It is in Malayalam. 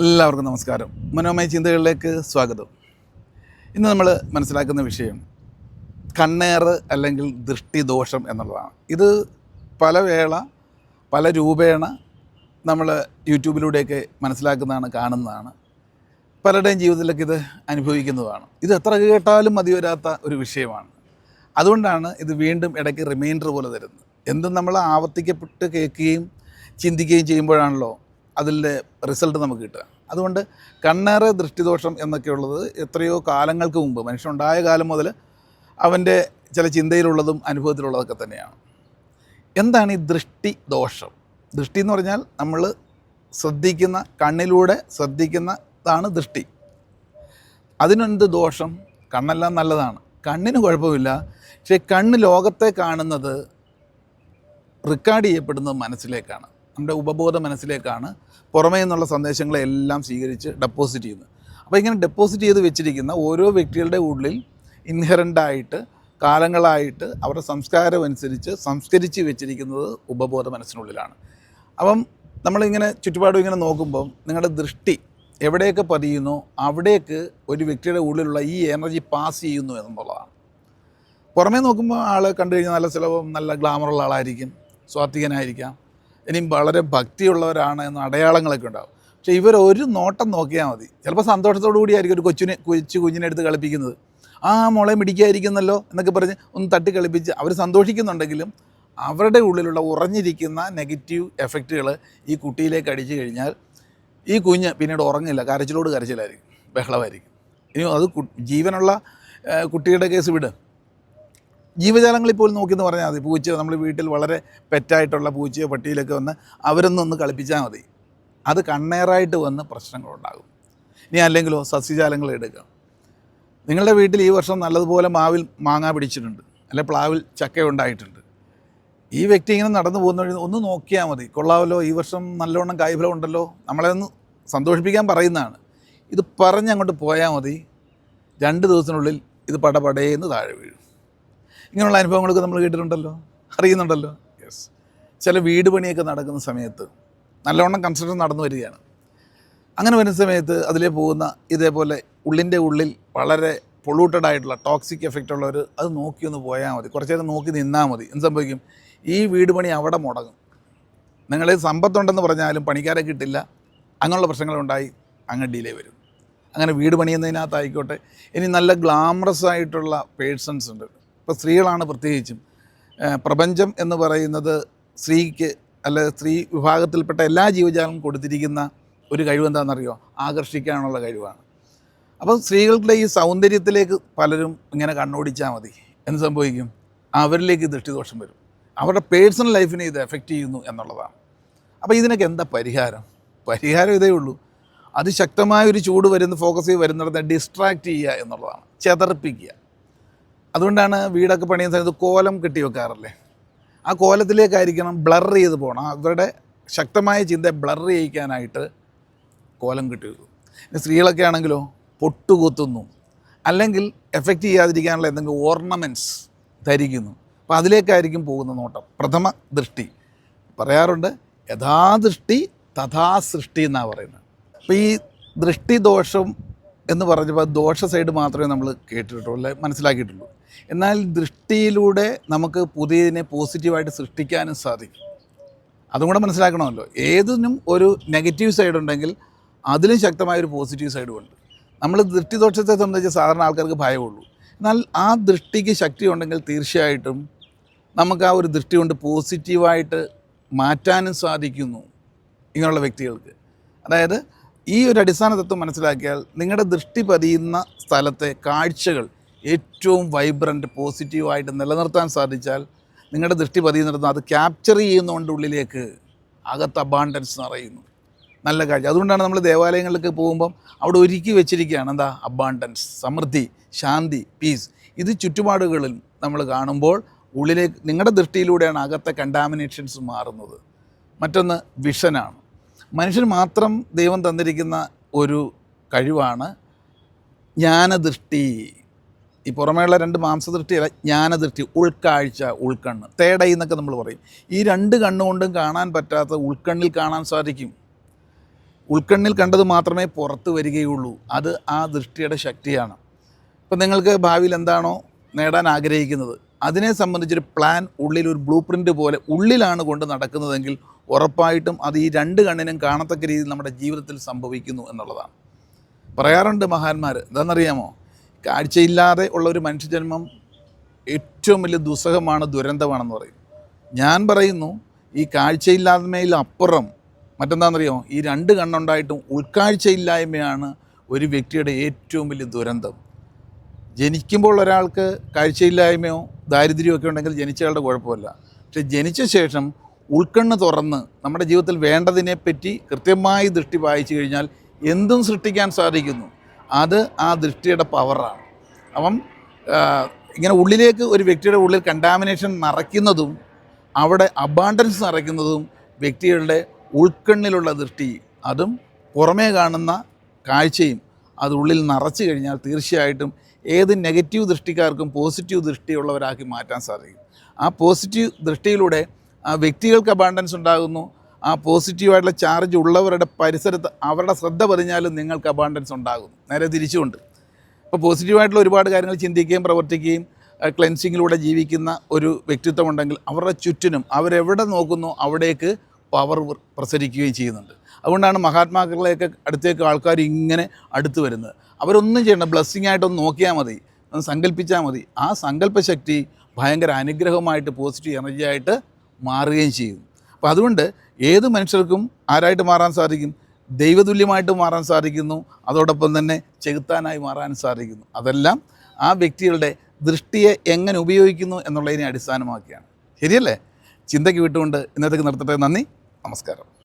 എല്ലാവർക്കും നമസ്കാരം. മനോമയ ചിന്തകളിലേക്ക് സ്വാഗതം. ഇന്ന് നമ്മൾ മനസ്സിലാക്കുന്ന വിഷയം കണ്ണേറ് അല്ലെങ്കിൽ ദൃഷ്ടിദോഷം എന്നുള്ളതാണ്. ഇത് പല വേള പല രൂപേണ നമ്മൾ യൂട്യൂബിലൂടെയൊക്കെ മനസ്സിലാക്കുന്നതാണ് കാണുന്നതാണ്. പലരുടെയും ജീവിതത്തിലേക്ക് ഇത് അനുഭവിക്കുന്നതാണ്. ഇത് എത്ര കേട്ടാലും മതി വരാത്ത ഒരു വിഷയമാണ്. അതുകൊണ്ടാണ് ഇത് വീണ്ടും ഇടയ്ക്ക് റിമൈൻഡർ പോലെ തരുന്നത്. എന്തും നമ്മൾ ആവർത്തിക്കപ്പെട്ട് കേൾക്കുകയും ചിന്തിക്കുകയും ചെയ്യുമ്പോഴാണല്ലോ അതിന്റെ റിസൾട്ട് നമുക്ക് കിട്ടുക. അതുകൊണ്ട് കണ്ണേറെ ദൃഷ്ടിദോഷം എന്നൊക്കെയുള്ളത് എത്രയോ കാലങ്ങൾക്ക് മുമ്പ് മനുഷ്യനുണ്ടായ കാലം മുതൽ അവന്റെ ചില ചിന്തയിലുള്ളതും അനുഭവത്തിലുള്ളതൊക്കെ തന്നെയാണ്. എന്താണ് ഈ ദൃഷ്ടി ദോഷം ദൃഷ്ടി എന്ന് പറഞ്ഞാൽ നമ്മൾ ശ്രദ്ധിക്കുന്ന കണ്ണിലൂടെ ശ്രദ്ധിക്കുന്നതാണ് ദൃഷ്ടി. അതിനെന്ത് ദോഷം? കണ്ണെല്ലാം നല്ലതാണ്. കണ്ണിന് കുഴപ്പമില്ല. പക്ഷേ കണ്ണ് ലോകത്തെ കാണുന്നത് റെക്കോർഡ് ചെയ്യപ്പെടുന്നത് മനസ്സിലേക്കാണ്. നമ്മുടെ ഉപബോധ മനസ്സിലേക്കാണ് പുറമേ നിന്നുള്ള സന്ദേശങ്ങളെല്ലാം സ്വീകരിച്ച് ഡെപ്പോസിറ്റ് ചെയ്യുന്നത്. അപ്പോൾ ഇങ്ങനെ ഡെപ്പോസിറ്റ് ചെയ്ത് വെച്ചിരിക്കുന്ന ഓരോ വ്യക്തികളുടെ ഉള്ളിൽ ഇൻഹറന്റായിട്ട് കാലങ്ങളായിട്ട് അവരുടെ സംസ്കാരം അനുസരിച്ച് സംസ്കരിച്ച് വെച്ചിരിക്കുന്നത് ഉപബോധ മനസ്സിനുള്ളിലാണ്. അപ്പം നമ്മളിങ്ങനെ ചുറ്റുപാടും ഇങ്ങനെ നോക്കുമ്പം നിങ്ങളുടെ ദൃഷ്ടി എവിടെയൊക്കെ പതിയുന്നു അവിടേക്ക് ഒരു വ്യക്തിയുടെ ഉള്ളിലുള്ള ഈ എനർജി പാസ് ചെയ്യുന്നു എന്നുള്ളതാണ്. പുറമേ നോക്കുമ്പോൾ ആൾ കണ്ടു കഴിഞ്ഞാൽ നല്ല ചിലവും നല്ല ഗ്ലാമറുള്ള ആളായിരിക്കും സ്വാത്വികനായിരിക്കാം. ഇനിയും വളരെ ഭക്തിയുള്ളവരാണ് എന്ന അടയാളങ്ങളൊക്കെ ഉണ്ടാവും. പക്ഷേ ഇവർ ഒരു നോട്ടം നോക്കിയാൽ മതി. ചിലപ്പോൾ സന്തോഷത്തോടു കൂടിയായിരിക്കും ഒരു കൊച്ചിനെ കൊച്ചു കുഞ്ഞിനെ എടുത്ത് കളിപ്പിക്കുന്നത്. ആ മോളെ മിടിക്കായിരിക്കുന്നല്ലോ എന്നൊക്കെ പറഞ്ഞ് ഒന്ന് തട്ടി കളിപ്പിച്ച് അവർ സന്തോഷിക്കുന്നുണ്ടെങ്കിലും അവരുടെ ഉള്ളിലുള്ള ഉറഞ്ഞിരിക്കുന്ന നെഗറ്റീവ് എഫക്റ്റുകൾ ഈ കുട്ടിയിലേക്ക് അടിച്ചു കഴിഞ്ഞാൽ ഈ കുഞ്ഞ് പിന്നീട് ഉറങ്ങില്ല. കരച്ചിലോട് കരച്ചിലായിരിക്കും. ബഹളമായിരിക്കും. ഇനി അത് ജീവനുള്ള കുട്ടിയുടെ കേസ് വിട്. ജീവജാലങ്ങളിൽ പോലും നോക്കിയെന്ന് പറഞ്ഞാൽ മതി. പൂച്ചയോ നമ്മൾ വീട്ടിൽ വളരെ പെറ്റായിട്ടുള്ള പൂച്ചയോ പട്ടിയിലൊക്കെ വന്ന് അവരൊന്നും ഒന്ന് കളിപ്പിച്ചാൽ മതി. അത് കണ്ണേറായിട്ട് വന്ന് പ്രശ്നങ്ങളുണ്ടാകും. ഇനി അല്ലെങ്കിലോ സസ്യജാലങ്ങൾ എടുക്കുക. നിങ്ങളുടെ വീട്ടിൽ ഈ വർഷം നല്ലതുപോലെ മാവിൽ മാങ്ങ പിടിച്ചിട്ടുണ്ട്. അല്ലെ പ്ലാവിൽ ചക്ക ഉണ്ടായിട്ടുണ്ട്. ഈ വ്യക്തി ഇങ്ങനെ നടന്നു പോകുന്ന വഴി ഒന്ന് നോക്കിയാൽ മതി. കൊള്ളാമല്ലോ ഈ വർഷം നല്ലവണ്ണം കായ്ഫലം ഉണ്ടല്ലോ. നമ്മളെ ഒന്ന് സന്തോഷിപ്പിക്കാൻ പറയുന്നതാണ്. ഇത് പറഞ്ഞ് അങ്ങോട്ട് പോയാൽ മതി. രണ്ട് ദിവസത്തിനുള്ളിൽ ഇത് പടപടേന്ന് താഴെ വീഴും. ഇങ്ങനെയുള്ള അനുഭവങ്ങളൊക്കെ നമ്മൾ കേട്ടിട്ടുണ്ടല്ലോ? അറിയുന്നുണ്ടല്ലോ? യെസ് ചില വീട് പണിയൊക്കെ നടക്കുന്ന സമയത്ത് നല്ലവണ്ണം കൺസ്ട്രക്ഷൻ നടന്നു വരികയാണ്. അങ്ങനെ വരുന്ന സമയത്ത് അതിലേ പോകുന്ന ഇതേപോലെ ഉള്ളിന്റെ ഉള്ളിൽ വളരെ പൊള്യൂട്ടഡ് ആയിട്ടുള്ള ടോക്സിക് എഫക്റ്റ് ഉള്ളവർ അത് നോക്കി ഒന്ന് പോയാൽ മതി. കുറച്ച് നേരം നോക്കി നിന്നാൽ മതി. എന്ത് സംഭവിക്കും? ഈ വീട് പണി അവിടെ മുടങ്ങും. നിങ്ങൾ സമ്പത്തുണ്ടെന്ന് പറഞ്ഞാലും പണിക്കാരെ കിട്ടില്ല. അങ്ങനെയുള്ള പ്രശ്നങ്ങളുണ്ടായി അങ്ങ് ഡിലേ വരും. അങ്ങനെ വീട് പണിയുന്നതിനകത്തായിക്കോട്ടെ. ഇനി നല്ല ഗ്ലാമറസ് ആയിട്ടുള്ള പേഴ്സൺസ് ഉണ്ട്. ഇപ്പോൾ സ്ത്രീകളാണ് പ്രത്യേകിച്ചും. പ്രപഞ്ചം എന്ന് പറയുന്നത് സ്ത്രീക്ക് അല്ല സ്ത്രീ വിഭാഗത്തിൽപ്പെട്ട എല്ലാ ജീവജാലങ്ങളും കൊടുത്തിരിക്കുന്ന ഒരു കഴിവ് എന്താണെന്നറിയോ ആകർഷിക്കാനുള്ള കഴിവാണ്. അപ്പോൾ സ്ത്രീകളുടെ ഈ സൗന്ദര്യത്തിലേക്ക് പലരും ഇങ്ങനെ കണ്ണോടിച്ചാൽ മതി. എന്ത് സംഭവിക്കും? അവരിലേക്ക് ദൃഷ്ടിദോഷം വരും. അവരുടെ പേഴ്സണൽ ലൈഫിനെ ഇത് എഫക്റ്റ് ചെയ്യുന്നു എന്നുള്ളതാണ്. അപ്പോൾ ഇതിനൊക്കെ എന്താ പരിഹാരം? പരിഹാരം ഇതേ ഉള്ളൂ. അതിശക്തമായ ഒരു ചൂട് വരുന്ന ഫോക്കസ് ചെയ്ത് വരുന്നിടത്ത് ഡിസ്ട്രാക്റ്റ് ചെയ്യുക എന്നുള്ളതാണ്. ചെതറിപ്പിക്കുക. അതുകൊണ്ടാണ് വീടൊക്കെ പണിയുന്ന സമയത്ത് കോലം കെട്ടി വെക്കാറല്ലേ? ആ കോലത്തിലേക്കായിരിക്കണം ബ്ലർ ചെയ്ത് പോകണം അവരുടെ ശക്തമായ ചിന്ത ബ്ലർ ചെയ്യിക്കാനായിട്ട് കോലം കെട്ടി വെക്കും. സ്ത്രീകളൊക്കെ ആണെങ്കിലോ പൊട്ടുകുത്തുന്നു അല്ലെങ്കിൽ എഫക്റ്റ് ചെയ്യാതിരിക്കാനുള്ള എന്തെങ്കിലും ഓർണമെന്റ്സ് ധരിക്കുന്നു. അപ്പോൾ അതിലേക്കായിരിക്കും പോകുന്ന നോട്ടം. പ്രഥമ ദൃഷ്ടി. പറയാറുണ്ട് യഥാദൃഷ്ടി തഥാ സൃഷ്ടി എന്നാണ് പറയുന്നത്. അപ്പോൾ ഈ ദൃഷ്ടിദോഷം എന്ന് പറഞ്ഞപ്പോൾ ദോഷ സൈഡ് മാത്രമേ നമ്മൾ കേട്ടിട്ടുള്ളൂ അല്ലെ? മനസ്സിലാക്കിയിട്ടുള്ളൂ. എന്നാൽ ദൃഷ്ടിയിലൂടെ നമുക്ക് പുതിയതിനെ പോസിറ്റീവായിട്ട് സൃഷ്ടിക്കാനും സാധിക്കും. അതും കൂടെ മനസ്സിലാക്കണമല്ലോ. ഏതിനും ഒരു നെഗറ്റീവ് സൈഡ് ഉണ്ടെങ്കിൽ അതിലും ശക്തമായ ഒരു പോസിറ്റീവ് സൈഡും ഉണ്ട്. നമ്മൾ ദൃഷ്ടിദോഷത്തെ സംബന്ധിച്ച് സാധാരണ ആൾക്കാർക്ക് ഭയമുള്ളൂ എന്നാൽ ആ ദൃഷ്ടിക്ക് ശക്തി ഉണ്ടെങ്കിൽ തീർച്ചയായിട്ടും നമുക്ക് ആ ഒരു ദൃഷ്ടി കൊണ്ട് പോസിറ്റീവായിട്ട് മാറ്റാനും സാധിക്കുന്നു ഇങ്ങനെയുള്ള വ്യക്തികൾക്ക്. അതായത് ഈ ഒരു അടിസ്ഥാന തത്വം മനസ്സിലാക്കിയാൽ നിങ്ങളുടെ ദൃഷ്ടി പതിയുന്ന സ്ഥലത്തെ കാഴ്ചകൾ ഏറ്റവും വൈബ്രന്റ് പോസിറ്റീവായിട്ട് നിലനിർത്താൻ സാധിച്ചാൽ നിങ്ങളുടെ ദൃഷ്ടി പതിയുന്നിടത്ത് അത് ക്യാപ്ചർ ചെയ്യുന്നതുകൊണ്ട് ഉള്ളിലേക്ക് അകത്ത് അബാണ്ടൻസ് നിറയുന്നു. നല്ല കാഴ്ച. അതുകൊണ്ടാണ് നമ്മൾ ദേവാലയങ്ങളിലേക്ക് പോകുമ്പം അവിടെ ഒരുക്കി വെച്ചിരിക്കുകയാണ്. എന്താ? അബാണ്ടൻസ് സമൃദ്ധി ശാന്തി പീസ് ഇത് ചുറ്റുപാടുകളിൽ നമ്മൾ കാണുമ്പോൾ ഉള്ളിലേക്ക് നിങ്ങളുടെ ദൃഷ്ടിയിലൂടെയാണ് അകത്തെ കണ്ടാമിനേഷൻസ് മാറുന്നത്. മറ്റൊന്ന് വിഷനാണ്. മനുഷ്യൻ മാത്രം ദൈവം തന്നിരിക്കുന്ന ഒരു കഴിവാണ് ജ്ഞാനദൃഷ്ടി. ഈ പുറമേയുള്ള രണ്ട് മാംസദൃഷ്ടിയല്ല ജ്ഞാനദൃഷ്ടി ഉൾക്കാഴ്ച ഉൾക്കണ്ണ്. തേടൈ എന്നൊക്കെ നമ്മൾ പറയും. ഈ രണ്ട് കണ്ണുകൊണ്ടും കാണാൻ പറ്റാത്ത ഉൾക്കണ്ണിൽ കാണാൻ സാധിക്കും. ഉൾക്കണ്ണിൽ കണ്ടത് മാത്രമേ പുറത്ത് വരികയുള്ളൂ. അത് ആ ദൃഷ്ടിയുടെ ശക്തിയാണ്. ഇപ്പം നിങ്ങൾക്ക് ഭാവിയിൽ എന്താണോ നേടാൻ ആഗ്രഹിക്കുന്നത്? അതിനെ സംബന്ധിച്ചൊരു പ്ലാൻ ഉള്ളിൽ ഒരു ബ്ലൂ പ്രിന്റ് പോലെ ഉള്ളിലാണ് കൊണ്ട് നടക്കുന്നതെങ്കിൽ ഉറപ്പായിട്ടും അത് ഈ രണ്ട് കണ്ണിനും കാണത്തക്ക രീതിയിൽ നമ്മുടെ ജീവിതത്തിൽ സംഭവിക്കുന്നു എന്നുള്ളതാണ്. പറയാറുണ്ട് മഹാന്മാർ എന്താണെന്നറിയാമോ? കാഴ്ചയില്ലാതെ ഉള്ള ഒരു മനുഷ്യജന്മം ഏറ്റവും വലിയ ദുസ്സഹമാണ് ദുരന്തമാണെന്ന് പറയും. ഞാൻ പറയുന്നു ഈ കാഴ്ചയില്ലായ്മയിൽ അപ്പുറം മറ്റെന്താണെന്നറിയോ? ഈ രണ്ട് കണ്ണുണ്ടായിട്ടും ഉൾക്കാഴ്ചയില്ലായ്മയാണ് ഒരു വ്യക്തിയുടെ ഏറ്റവും വലിയ ദുരന്തം. ജനിക്കുമ്പോൾ ഒരാൾക്ക് കാഴ്ചയില്ലായ്മയോ ദാരിദ്ര്യമോ ഒക്കെ ഉണ്ടെങ്കിൽ ജനിച്ചയാളുടെ കുഴപ്പമില്ല. പക്ഷെ ജനിച്ച ശേഷം ഉൾക്കണ്ണ് തുറന്ന് നമ്മുടെ ജീവിതത്തിൽ വേണ്ടതിനെപ്പറ്റി കൃത്യമായി ദൃഷ്ടി വായിച്ചു കഴിഞ്ഞാൽ എന്തും സൃഷ്ടിക്കാൻ സാധിക്കുന്നു. അത് ആ ദൃഷ്ടിയുടെ പവറാണ് അപ്പം ഇങ്ങനെ ഉള്ളിലേക്ക് ഒരു വ്യക്തിയുടെ ഉള്ളിൽ കണ്ടാമിനേഷൻ നിറയ്ക്കുന്നതും അവിടെ അബാണ്ടൻസ് നിറയ്ക്കുന്നതും വ്യക്തികളുടെ ഉൾക്കണ്ണിലുള്ള ദൃഷ്ടി അതും പുറമേ കാണുന്ന കാഴ്ചയും അത് ഉള്ളിൽ നിറച്ചു കഴിഞ്ഞാൽ തീർച്ചയായിട്ടും ഏത് നെഗറ്റീവ് ദൃഷ്ടിക്കാർക്കും പോസിറ്റീവ് ദൃഷ്ടിയുള്ളവരാക്കി മാറ്റാൻ സാധിക്കും. ആ പോസിറ്റീവ് ദൃഷ്ടിയിലൂടെ ആ വ്യക്തികൾക്ക് അബാണ്ടൻസ് ഉണ്ടാകുന്നു ആ പോസിറ്റീവായിട്ടുള്ള ചാർജ് ഉള്ളവരുടെ പരിസരത്ത് അവരുടെ ശ്രദ്ധ പതിഞ്ഞാലും നിങ്ങൾക്ക് അബാണ്ടൻസ് ഉണ്ടാകും. നേരെ തിരിച്ചുകൊണ്ട് അപ്പോൾ പോസിറ്റീവായിട്ടുള്ള ഒരുപാട് കാര്യങ്ങൾ ചിന്തിക്കുകയും പ്രവർത്തിക്കുകയും ക്ലെൻസിങ്ങിലൂടെ ജീവിക്കുന്ന ഒരു വ്യക്തിത്വം ഉണ്ടെങ്കിൽ അവരുടെ ചുറ്റിനും അവരെവിടെ നോക്കുന്നു അവിടേക്ക് പവർ പ്രസരിക്കുകയും ചെയ്യുന്നുണ്ട്. അതുകൊണ്ടാണ് മഹാത്മാക്കളെയൊക്കെ അടുത്തേക്ക് ആൾക്കാർ ഇങ്ങനെ അടുത്ത് വരുന്നത്. അവരൊന്നും ചെയ്യണ്ട ബ്ലെസ്സിങ് ആയിട്ടൊന്ന് നോക്കിയാൽ മതി ഒന്ന് സങ്കല്പിച്ചാൽ മതി. ആ സങ്കല്പശക്തി ഭയങ്കര അനുഗ്രഹമായിട്ട് പോസിറ്റീവ് എനർജി ആയിട്ട് മാറുകയും ചെയ്യും. അപ്പോൾ അതുകൊണ്ട് ഏത് മനുഷ്യർക്കും ആരായിട്ട് മാറാൻ സാധിക്കും? ദൈവതുല്യമായിട്ട് മാറാൻ സാധിക്കുന്നു. അതോടൊപ്പം തന്നെ ചെകുത്താനായി മാറാൻ സാധിക്കുന്നു. അതെല്ലാം ആ വ്യക്തികളുടെ ദൃഷ്ടിയെ എങ്ങനെ ഉപയോഗിക്കുന്നു എന്നുള്ളതിനെ അടിസ്ഥാനമാക്കിയാണ്. ശരിയല്ലേ? ചിന്തയ്ക്ക് വിട്ടുകൊണ്ട് ഇന്നത്തേക്ക് നിർത്തട്ടെ. നന്ദി. നമസ്കാരം.